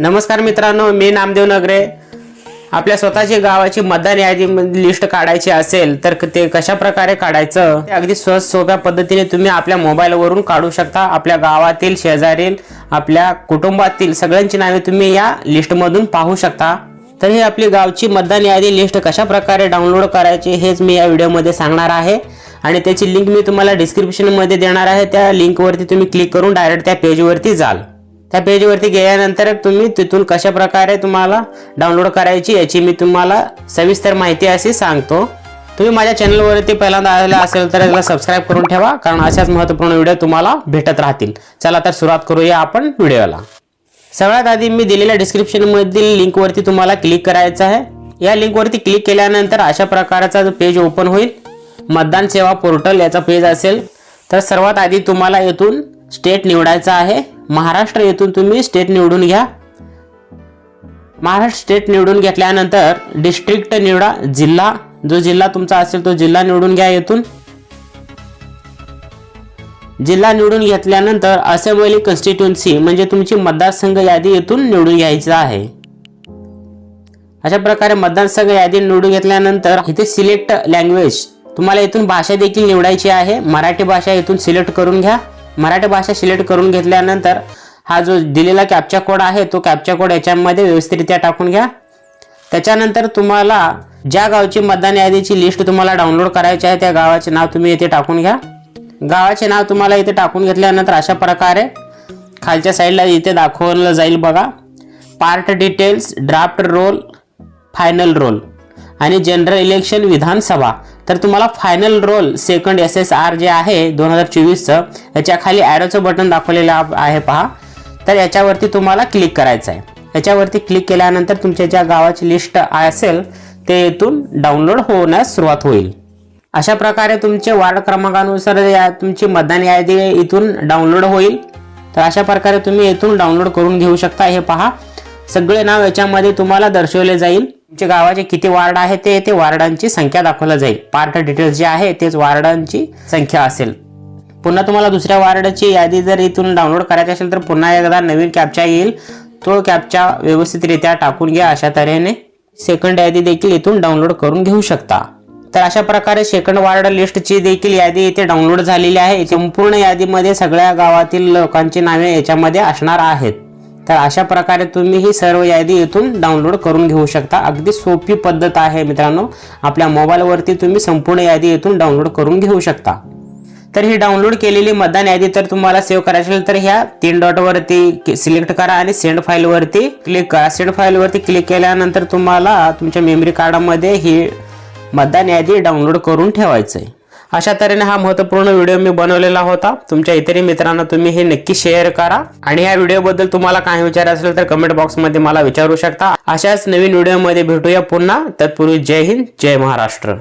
नमस्कार मित्रांनो मी नामदेव नगरे. आपल्या स्वतःची गावाची मतदान यादी लिस्ट काढायची असेल तर क- ते कशा प्रकारे काढायचं? ते अगदी सहज सोप्या पद्धतीने तुम्ही आपल्या मोबाईलवरून काढू शकता. आपल्या गावातील शेजारील आपल्या कुटुंबातील सगळ्यांची नावे तुम्ही या लिस्टमधून पाहू शकता. तर ही आपली गावची मतदान यादी लिस्ट कशा प्रकारे डाउनलोड करायची हेच मी या व्हिडिओमध्ये सांगणार आहे. आणि त्याची लिंक मी तुम्हाला डिस्क्रिप्शनमध्ये देणार आहे. त्या लिंकवरती तुम्ही क्लिक करून डायरेक्ट त्या पेजवरती जाल. त्या पेजवरती गेल्यानंतर तुम्ही तिथून कशा प्रकारे तुम्हाला डाउनलोड करायची याची मी तुम्हाला सविस्तर माहिती अशी सांगतो. तुम्ही माझ्या चॅनलवरती पहिल्यांदा आलेला असेल तर याला सबस्क्राईब करून ठेवा कारण अशाच महत्त्वपूर्ण व्हिडिओ तुम्हाला भेटत राहतील. चला तर सुरुवात करूया आपण व्हिडिओला सगळ्यात आधी मी दिलेल्या डिस्क्रिप्शनमधील लिंकवरती तुम्हाला क्लिक करायचं आहे. या लिंकवरती क्लिक केल्यानंतर अशा प्रकारचा जो पेज ओपन होईल मतदान सेवा पोर्टल याचा पेज असेल. तर सर्वात आधी तुम्हाला येथून स्टेट निवडायचा आहे. महाराष्ट्र येथून तुम्ही स्टेट निवडून घ्या. महाराष्ट्र स्टेट निवडून घेतल्यानंतर डिस्ट्रिक्ट निवडा जिल्हा. जो जिल्हा तुमचा असेल तो जिल्हा निवडून घ्या येथून. जिल्हा निवडून घेतल्यानंतर असेंब्ली कॉन्स्टिट्युन्सी म्हणजे तुमची मतदारसंघ यादी येथून निवडून घ्यायची आहे. अशा प्रकारे मतदारसंघ यादी निवडून घेतल्यानंतर इथे सिलेक्ट लँग्वेज तुम्हाला इथून भाषा देखील निवडायची आहे. मराठी भाषा इथून सिलेक्ट करून घ्या. मराठी भाषा सिलेक्ट करून घेतल्यानंतर हा जो दिलेला कॅप्चा कोड आहे तो कॅप्चा कोड याच्यामध्ये व्यवस्थितरित्या टाकून घ्या. त्याच्यानंतर तुम्हाला ज्या गावची मतदान यादीची लिस्ट तुम्हाला डाउनलोड करायची आहे त्या गावाचे नाव तुम्ही इथे टाकून घ्या. गावाचे नाव तुम्हाला इथे टाकून घेतल्यानंतर अशा प्रकारे खालच्या साईडला इथे दाखवलं जाईल बघा. Part details draft roll final roll आणि जनरल इलेक्शन विधानसभा. तर तुम्हाला final roll second S S R जे आहे दोन हजार चोवीसचं याच्या खाली ॲरोचं बटन दाखवलेलं आहे पहा. तर याच्यावरती तुम्हाला क्लिक करायचं आहे. याच्यावरती क्लिक केल्यानंतर तुमच्या ज्या गावाची लिस्ट असेल ते इथून डाउनलोड होण्यास सुरुवात होईल. अशा प्रकारे तुमचे वार्ड क्रमांकानुसार या तुमची मतदान यादी इथून डाउनलोड होईल. तर अशा प्रकारे तुम्ही इथून डाउनलोड करून घेऊ शकता. हे पहा. सगळे नाव याच्यामध्ये तुम्हाला दर्शवले जाईल. तुमच्या गावाचे किती वार्ड आहे ते येथे वार्डांची संख्या दाखवलं जाईल. पार्ट डिटेल्स जे आहे तेच वार्डांची संख्या असेल. पुन्हा तुम्हाला दुसऱ्या वार्डाची यादी जर इथून डाउनलोड करायची असेल तर पुन्हा एकदा नवीन कॅप्चा येईल. तो कॅप्चा व्यवस्थितरित्या टाकून घ्या अशा तऱ्हेने सेकंड यादी देखील इथून डाउनलोड करून घेऊ शकता. तर अशा प्रकारे सेकंड वार्ड लिस्टची देखील यादी इथे डाउनलोड झालेली आहे. संपूर्ण यादीमध्ये सगळ्या गावातील लोकांची नावे याच्यामध्ये असणार आहेत. तर अशा प्रकारे तुम्ही ही सर्व यादी इथून डाउनलोड करून घेऊ शकता. अगदी सोपी पद्धत आहे मित्रांनो. आपल्या मोबाईलवरती तुम्ही संपूर्ण यादी इथून डाउनलोड करून घेऊ शकता. तर ही डाउनलोड केलेली मतदान यादी तर तुम्हाला सेव्ह करायची असेल तर ह्या तीन डॉटवरती सिलेक्ट करा आणि सेंड फाईलवरती क्लिक करा. सेंड फाईलवरती क्लिक केल्यानंतर तुम्हाला तुमच्या मेमरी कार्डामध्ये ही मतदान यादी डाउनलोड करून ठेवायचं आहे अशा तऱ्हेने हा महत्त्वपूर्ण व्हिडिओ मी बनवलेला होता. तुमच्या इतरही मित्रांना तुम्ही हे नक्की शेअर करा. आणि या व्हिडिओबद्दल तुम्हाला काही विचार असेल तर कमेंट बॉक्समध्ये मला विचारू शकता. अशाच नवीन व्हिडिओमध्ये भेटूया पुन्हा. तत्पूर्वी जय हिंद जय महाराष्ट्र.